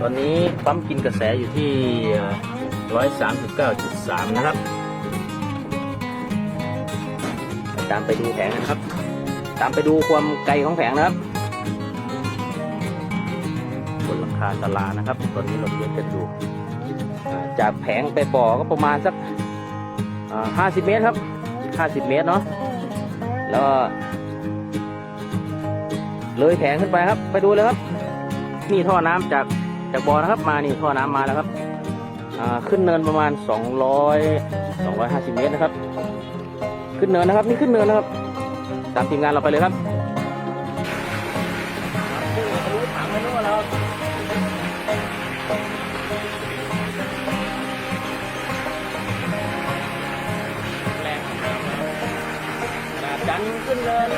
ตอนนี้ปั๊มกินกระแสอยู่ที่ 139.3 นะครับ ตามไปดูแผงนะครับ ตามไปดูความไกลของแผงนะครับบนหลังคาศาลานะครับ ตอนนี้เราเรียนกันดูอ่จากแผงไปบ่อก็ประมาณสักห้าสิบเมตรครับห้าสิบเมตรเนาะแล้วเลยแผงขึ้นไปครับ ไปดูเลยครับ นี่ท่อน้ำจาก จากบ่อนะครับมานี่ท่อน้ำมาแล้วครับอ่าขึ้นเนินประมาณ 200 250 เมตรนะครับ ขึ้นเนินนะครับนี่ขึ้นเนินนะครับตามทีมงานเราไปเลยครับรู้ถามไม่รู้ว่าเราแรงของน้ำนะดันขึ้นเนิน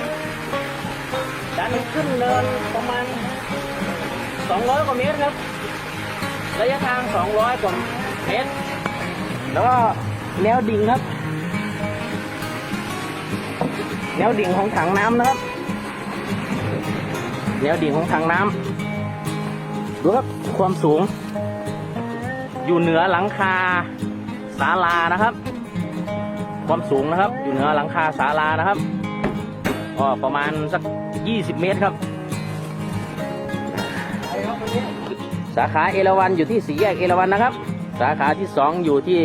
ดันขึ้นเนินประมาณ 200 กว่าเมตรครับ ระยะทาง 200 กว่าเมตร แล้วก็แนวดิ่งครับ แนวดิ่งของถังน้ำนะครับ แนวดิ่งของถังน้ำดูครับความสูง อยู่เหนือหลังคาศาลานะครับ ความสูงนะครับ อยู่เหนือหลังคาศาลานะครับก็ประมาณสัก 20 เมตรครับ สาขาเอราวันอยู่ที่สี่แยกเอราวันนะครับ สาขาที่สองอยู่ที่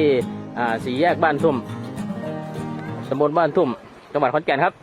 สี่แยกบ้านทุ่มตำบลบ้านทุ่มจังหวัดขอนแก่นครับ